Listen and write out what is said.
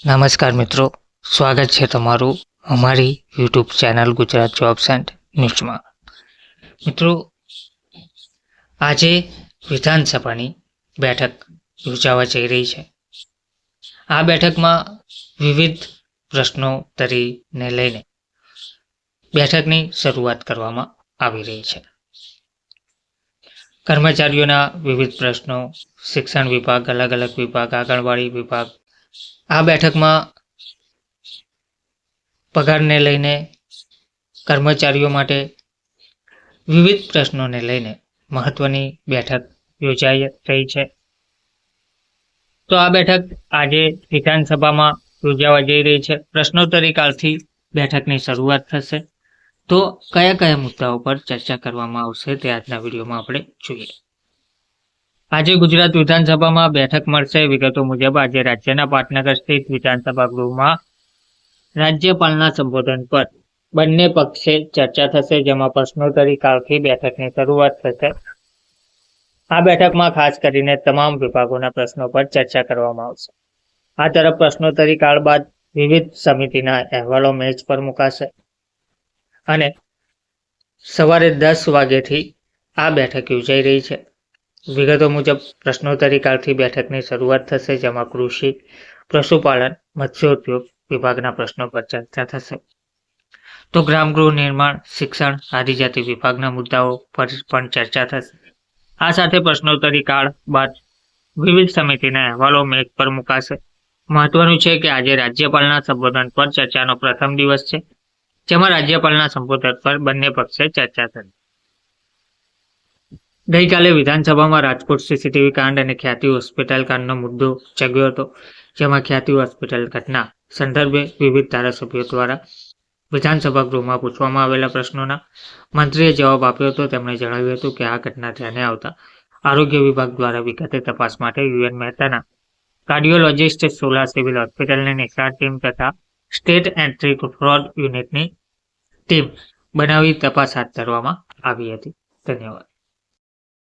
નમસ્કાર મિત્રો, સ્વાગત છે તમારું અમારી YouTube channel Gujarat jobs and ન્યૂઝમાં મિત્રો, આજે વિધાનસભાની બેઠક યોજાવા જઈ રહી છે. આ બેઠકમાં વિવિધ પ્રશ્નો તરીને લઈને બેઠકની શરૂઆત કરવામાં આવી રહી છે. કર્મચારીઓના વિવિધ પ્રશ્નો, શિક્ષણ વિભાગ અલગ અલગ વિભાગ, આંગણવાડી વિભાગ આ બેઠકમાં પગારને લઈને, કર્મચારીઓ માટે વિવિધ પ્રશ્નોને લઈને મહત્વની બેઠક યોજાઈ રહી છે. તો આ બેઠક આજે વિધાનસભામાં યોજાવા જઈ રહી છે. પ્રશ્નોત્તરી કાળથી બેઠકની શરૂઆત થશે. તો કયા કયા મુદ્દાઓ પર ચર્ચા કરવામાં આવશે તે આજના વિડીયોમાં આપણે જોઈએ. આજે ગુજરાત વિધાનસભામાં બેઠક મળશે. વિગતો મુજબ આજે રાજ્યના પાટનગર સ્થિત વિધાનસભા ગૃહમાં રાજ્યપાલના સંબોધન પર બંને પક્ષે ચર્ચા થશે, જેમાં પ્રશ્નોત્તરી કાળથી બેઠકની શરૂઆત થશે. આ બેઠકમાં ખાસ કરીને તમામ વિભાગોના પ્રશ્નો પર ચર્ચા કરવામાં આવશે. આ તરફ પ્રશ્નોત્તરી કાળ બાદ વિવિધ સમિતિના અહેવાલો મેચ પર મુકાશે અને સવારે દસ વાગ્યાથી આ બેઠક યોજાઈ રહી છે. વિગતો મુજબ, પ્રશ્નોત્તરી કાળથી બેઠકની શરૂઆત થશે, જેમાં કૃષિ, પશુપાલન, મત્સ્યોદ્યોગ વિભાગના પ્રશ્નો પર ચર્ચા થશે. તો ગ્રામગૃહ નિર્માણ, શિક્ષણ, આદિજાતિ વિભાગના મુદ્દાઓ પર પણ ચર્ચા થશે. આ સાથે પ્રશ્નોત્તરી કાળ બાદ વિવિધ સમિતિના અહેવાલો મેચ પર મુકાશે. મહત્વનું છે કે આજે રાજ્યપાલના સંબોધન પર ચર્ચાનો પ્રથમ દિવસ છે, જેમાં રાજ્યપાલના સંબોધન પર બંને પક્ષે ચર્ચા થશે. ગઈકાલે વિધાનસભામાં રાજકોટ સીસીટીવી કાંડ અને ખ્યાતિ હોસ્પિટલ કાંડનો મુદ્દો ચગ્યો હતો, જેમાં ખ્યાતિ હોસ્પિટલ ઘટના સંદર્ભે વિવિધ ધારાસભ્યો દ્વારા વિધાનસભા ગૃહમાં પૂછવામાં આવેલા પ્રશ્નોના મંત્રીએ જવાબ આપ્યો હતો. તેમણે જણાવ્યું હતું કે આ ઘટના ધ્યાને આવતા આરોગ્ય વિભાગ દ્વારા વિગતે તપાસ માટે યુએન મહેતાના કાર્ડિયોલોજિસ્ટ સોલા સિવિલ હોસ્પિટલની નિષ્ણાત ટીમ તથા સ્ટેટ એન્ટ્રી ફ્રોડ યુનિટની ટીમ બનાવી તપાસ હાથ ધરવામાં આવી હતી. ધન્યવાદ.